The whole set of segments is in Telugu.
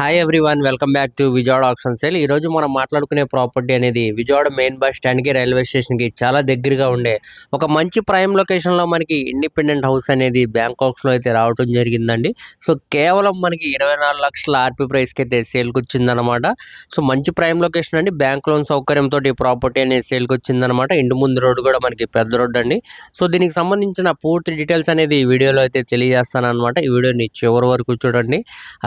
Hi everyone welcome back to Vijayawada auction sale ఈ రోజు మనం మాట్లాడుకునే ప్రాపర్టీ అనేది విజయవాడ మెయిన్ బస్ స్టాండ్కి రైల్వే స్టేషన్కి చాలా దగ్గరగా ఉండే ఒక మంచి ప్రైమ్ లొకేషన్లో మనకి ఇండిపెండెంట్ హౌస్ అనేది బ్యాంకాక్స్లో అయితే రావడం జరిగిందండి. సో కేవలం మనకి ఇరవై నాలుగు లక్షల ఆర్పీ ప్రైస్కి అయితే సేల్కి వచ్చిందనమాట సో మంచి ప్రైమ్ లొకేషన్ అండి. బ్యాంక్ లోన్ సౌకర్యంతో ఈ ప్రాపర్టీ అనేది సేల్కి వచ్చిందనమాట ఇంటి ముందు రోడ్డు కూడా మనకి పెద్ద రోడ్డు అండి. సో దీనికి సంబంధించిన పూర్తి డీటెయిల్స్ అనేది ఈ వీడియోలో అయితే తెలియజేస్తాను అనమాట ఈ వీడియోని చివరి వరకు చూడండి.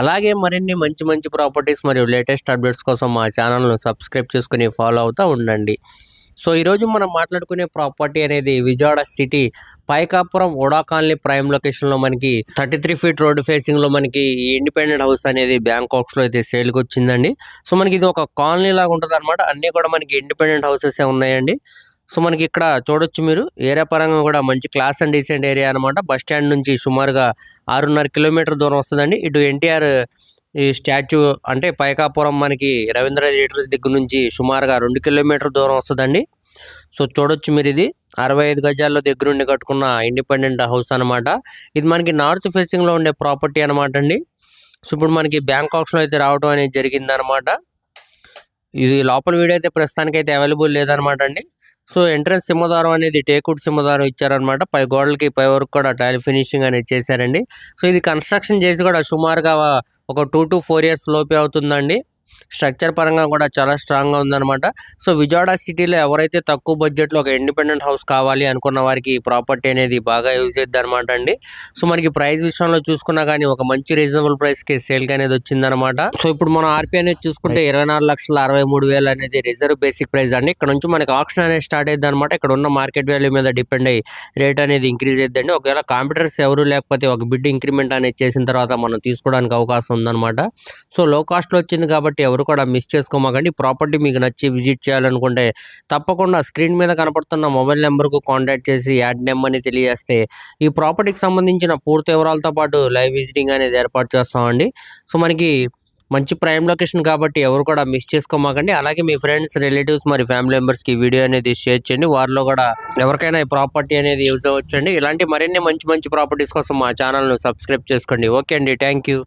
అలాగే మరిన్ని మంచి మంచి ప్రాపర్టీస్ మరియు లేటెస్ట్ అప్డేట్స్ కోసం మా ఛానల్ను సబ్స్క్రైబ్ చేసుకుని ఫాలో అవుతూ ఉండండి. సో ఈరోజు మనం మాట్లాడుకునే ప్రాపర్టీ అనేది విజయవాడ సిటీ పైకాపురం ఓడా కాలనీ ప్రైమ్ లొకేషన్లో మనకి థర్టీ త్రీ ఫీట్ రోడ్ ఫేసింగ్లో మనకి ఈ ఇండిపెండెంట్ హౌస్ అనేది బ్యాంకాక్స్లో అయితే సేల్కి వచ్చిందండి. సో మనకి ఇది ఒక కాలనీ లాగా ఉంటుంది అనమాట అన్నీ కూడా మనకి ఇండిపెండెంట్ హౌసెస్ ఉన్నాయండి. సో మనకి ఇక్కడ చూడొచ్చు మీరు. ఏరియా పరంగా కూడా మంచి క్లాస్ అండ్ డీసెంట్ ఏరియా అనమాట బస్ స్టాండ్ నుంచి సుమారుగా ఆరున్నర కిలోమీటర్ దూరం వస్తుందండి. ఇటు ఎన్టీఆర్ ఈ స్టాచ్యూ అంటే పైకాపురం మనకి రవీంద్ర థియేటర్ దగ్గర నుంచి సుమారుగా రెండు కిలోమీటర్ దూరం వస్తుందండి. సో చూడొచ్చు మీరు ఇది అరవై ఐదు గజాల్లో దగ్గరుండి కట్టుకున్న ఇండిపెండెంట్ హౌస్ అనమాట ఇది మనకి నార్త్ ఫేసింగ్లో ఉండే ప్రాపర్టీ అనమాట అండి. సో ఇప్పుడు మనకి బ్యాంకాక్స్లో అయితే రావడం అనేది జరిగిందనమాట ఇది లోపల వీడియో అయితే ప్రస్తుతానికి అయితే అవైలబుల్ లేదనమాట అండి. సో ఎంట్రన్స్ సింహద్వారం అనేది టేకుడ్ సింహద్వారం ఇచ్చారనమాట పై గోడలకి పై వరకు కూడా టైల్ ఫినిషింగ్ అనేది చేశారండి. సో ఇది కన్స్ట్రక్షన్ చేసి కూడా సుమారుగా ఒక టూ టు ఫోర్ ఇయర్స్ లోపే అవుతుందండి. స్ట్రక్చర్ పరంగా కూడా చాలా స్ట్రాంగ్గా ఉందన్నమాట. సో విజయవాడ సిటీలో ఎవరైతే తక్కువ బడ్జెట్లో ఒక ఇండిపెండెంట్ హౌస్ కావాలి అనుకున్న వారికి ఈ ప్రాపర్టీ అనేది బాగా యూజ్ చేద్ది అనమాట అండి. సో మనకి ప్రైస్ విషయంలో చూసుకున్నా కానీ ఒక మంచి రీజనబుల్ ప్రైస్కి సేల్కి అనేది వచ్చిందనమాట సో ఇప్పుడు మనం ఆర్పీ అనేది చూసుకుంటే ఇరవై నాలుగు లక్షల అరవై మూడు వేలు అనేది రిజర్వ్ బేసిక్ ప్రైస్ అండి. ఇక్కడ నుంచి మనకి ఆప్షన్ అనేది స్టార్ట్ అయ్యింది అనమాట ఇక్కడ ఉన్న మార్కెట్ వాల్యూ మీద డిపెండ్ అయ్యి రేట్ అనేది ఇంక్రీజ్ అయ్యిందండి ఒకవేళ కాంపిటర్స్ ఎవరు లేకపోతే ఒక బిడ్ ఇంక్రిమెంట్ అనేది చేసిన తర్వాత మనం తీసుకోవడానికి అవకాశం ఉందన్నమాట. సో లో కాస్ట్లో వచ్చింది కాబట్టి ఎవరు కూడా మిస్ చేసుకోమాకండి. ప్రాపర్టీ మీకు నచ్చి విజిట్ చేయాలనుకుంటే తప్పకుండా స్క్రీన్ మీద కనపడుతున్న మొబైల్ నెంబర్కు కాంటాక్ట్ చేసి యాడ్ నెంబర్ని తెలియజేస్తే ఈ ప్రాపర్టీకి సంబంధించిన పూర్తి వివరాలతో పాటు లైవ్ విజిటింగ్ అనేది ఏర్పాటు చేస్తామండి. సో మనకి మంచి ప్రైమ్ లొకేషన్ కాబట్టి ఎవరు కూడా మిస్ చేసుకోమాకండి. అలాగే మీ ఫ్రెండ్స్ రిలేటివ్స్ మరి ఫ్యామిలీ మెంబర్స్కి వీడియో అనేది షేర్ చేయండి. వారిలో కూడా ఎవరికైనా ఈ ప్రాపర్టీ అనేది యూజ్ అవ్వచ్చండి. ఇలాంటి మరిన్ని మంచి మంచి ప్రాపర్టీస్ కోసం మా ఛానల్ను సబ్స్క్రైబ్ చేసుకోండి. ఓకే అండి. Thank you